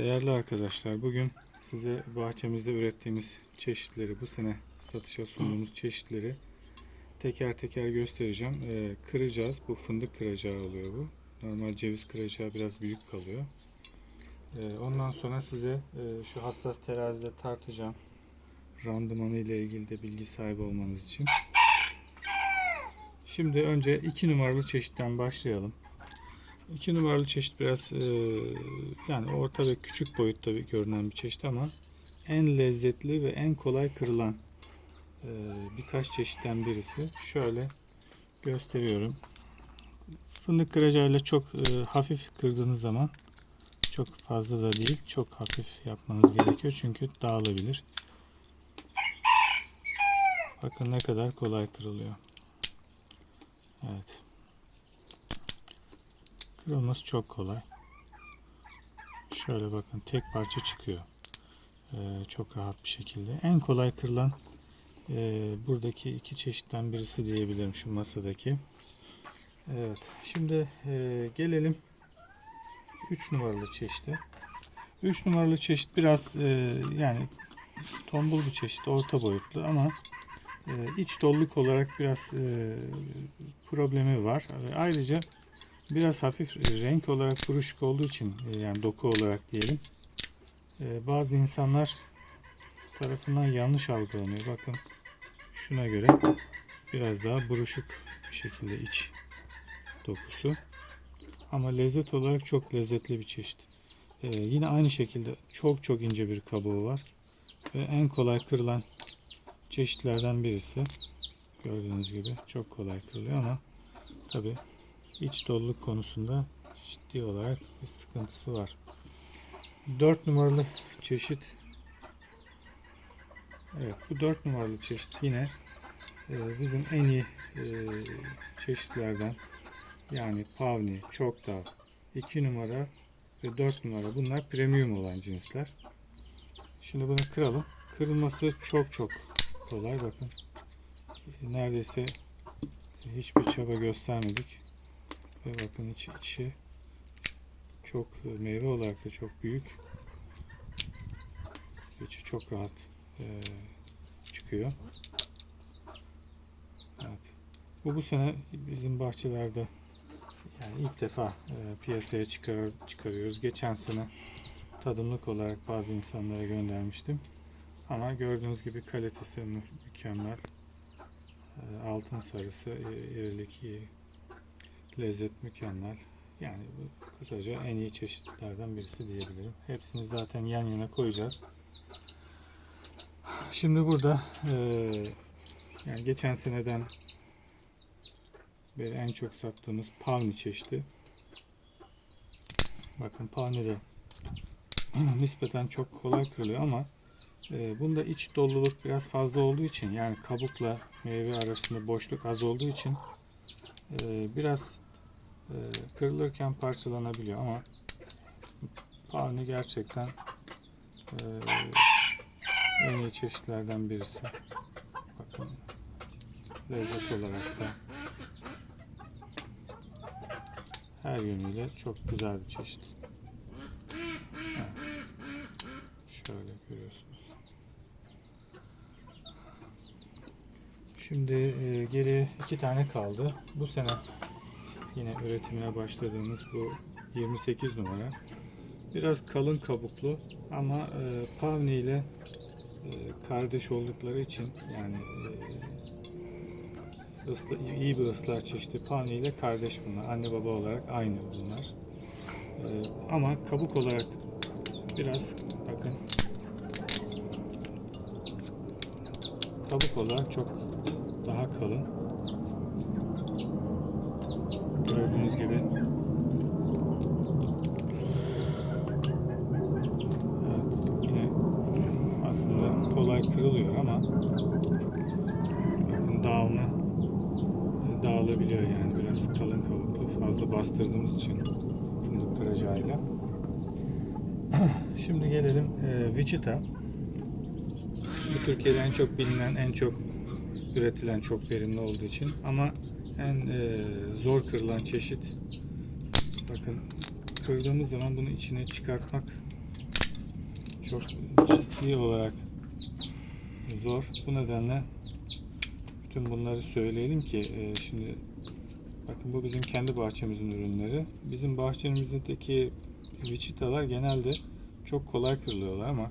Değerli arkadaşlar bugün size bahçemizde ürettiğimiz çeşitleri bu sene satışa sunduğumuz çeşitleri teker teker göstereceğim. Ee, kıracağız. Bu fındık kıracağı oluyor bu. Normal ceviz kıracağı biraz büyük kalıyor. Ee, ondan sonra size e, şu hassas terazide tartacağım. Randımanı ile ilgili de bilgi sahibi olmanız için. Şimdi önce 2 numaralı çeşitten başlayalım. 2 numaralı çeşit biraz e, yani orta ve küçük boyutta bir görünen bir çeşit ama en lezzetli ve en kolay kırılan e, birkaç çeşitten birisi. Şöyle gösteriyorum. Fındık kıracağıyla çok e, hafif kırdığınız zaman çok fazla da değil çok hafif yapmanız gerekiyor çünkü dağılabilir. Bakın ne kadar kolay kırılıyor. Evet. Kırılması çok kolay. Şöyle bakın tek parça çıkıyor. Ee, çok rahat bir şekilde. En kolay kırılan e, buradaki iki çeşitten birisi diyebilirim şu masadaki. Evet. Şimdi e, gelelim 3 numaralı çeşite. 3 numaralı çeşit biraz e, yani tombul bir çeşit, orta boyutlu ama e, iç doluluk olarak biraz e, problemi var. Ayrıca biraz hafif e, renk olarak buruşuk olduğu için e, yani doku olarak diyelim e, bazı insanlar tarafından yanlış algılanıyor. Bakın şuna göre biraz daha buruşuk bir şekilde iç dokusu. Ama lezzet olarak çok lezzetli bir çeşit. E, yine aynı şekilde çok çok ince bir kabuğu var. Ve en kolay kırılan çeşitlerden birisi. Gördüğünüz gibi çok kolay kırılıyor ama tabi iç doluluk konusunda ciddi olarak bir sıkıntısı var. 4 numaralı çeşit Evet bu 4 numaralı çeşit yine e, bizim en iyi e, çeşitlerden yani Pavni, Çokdağ 2 numara ve 4 numara bunlar premium olan cinsler. Şimdi bunu kıralım. Kırılması çok çok kolay bakın. Neredeyse hiçbir çaba göstermedik. Ve bakın içi, içi çok meyve olarak da çok büyük. İçi çok rahat eee, çıkıyor. Evet. Bu bu sene bizim bahçelerde yani ilk defa eee, piyasaya çıkar, çıkarıyoruz. Geçen sene tadımlık olarak bazı insanlara göndermiştim. Ama gördüğünüz gibi kalitesi mü- mükemmel. Eee, Altın sarısı, i- irilik. Lezzet mükemmel. Yani kısaca en iyi çeşitlerden birisi diyebilirim. Hepsini zaten yan yana koyacağız. Şimdi burada eee, yani geçen seneden beri en çok sattığımız Pavni çeşidi. Bakın Pavni de nispeten çok kolay kırılıyor ama e, bunda iç doluluk biraz fazla olduğu için yani kabukla meyve arasında boşluk az olduğu için e, biraz e, kırılırken parçalanabiliyor ama Pavni gerçekten e, en iyi çeşitlerden birisi. Bakın lezzet olarak da her yönüyle çok güzel bir çeşit. Şöyle görüyorsunuz. Şimdi e, geri iki tane kaldı. Bu sene yine üretimine başladığımız bu 28 numara. Biraz kalın kabuklu ama e, Pavni ile e, kardeş oldukları için yani e, ısla, iyi bir ıslar çeşidi Pavni ile kardeş bunlar. Anne baba olarak aynı bunlar. E, ama kabuk olarak biraz bakın kabuk olarak çok daha kalın. Gördüğünüz gibi Evet, yine aslında kırılıyor ama bakın dağılma dağılabiliyor yani biraz kalın kabuklu fazla bastırdığımız için fındık kıracağıyla. Şimdi gelelim e, Wichita. Bu Türkiye'de en çok bilinen, en çok üretilen, çok verimli olduğu için ama en e, zor kırılan çeşit bakın kırdığımız zaman bunu içine çıkartmak çok ciddi olarak zor. Bu nedenle bütün bunları söyleyelim ki e, şimdi bakın bu bizim kendi bahçemizin ürünleri. Bizim bahçemizdeki viçitalar genelde çok kolay kırılıyorlar ama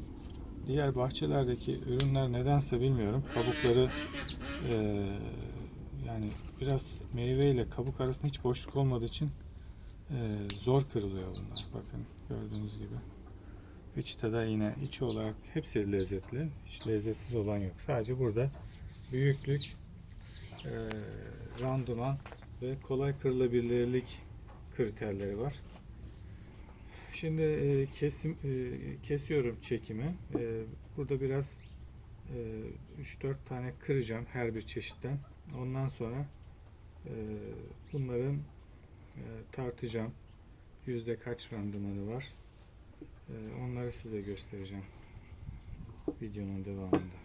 diğer bahçelerdeki ürünler nedense bilmiyorum kabukları e, yani biraz meyve ile kabuk arasında hiç boşluk olmadığı için e, zor kırılıyor bunlar. Bakın gördüğünüz gibi. Viçita'da yine içi olarak hepsi lezzetli. Hiç lezzetsiz olan yok. Sadece burada büyüklük, e, randıman ve kolay kırılabilirlik kriterleri var. Şimdi e, kesim e, kesiyorum çekimi. E, burada biraz e, 3-4 tane kıracağım her bir çeşitten. Ondan sonra e, bunların e, tartacağım. Yüzde kaç randımanı var. E, onları size göstereceğim videonun devamında.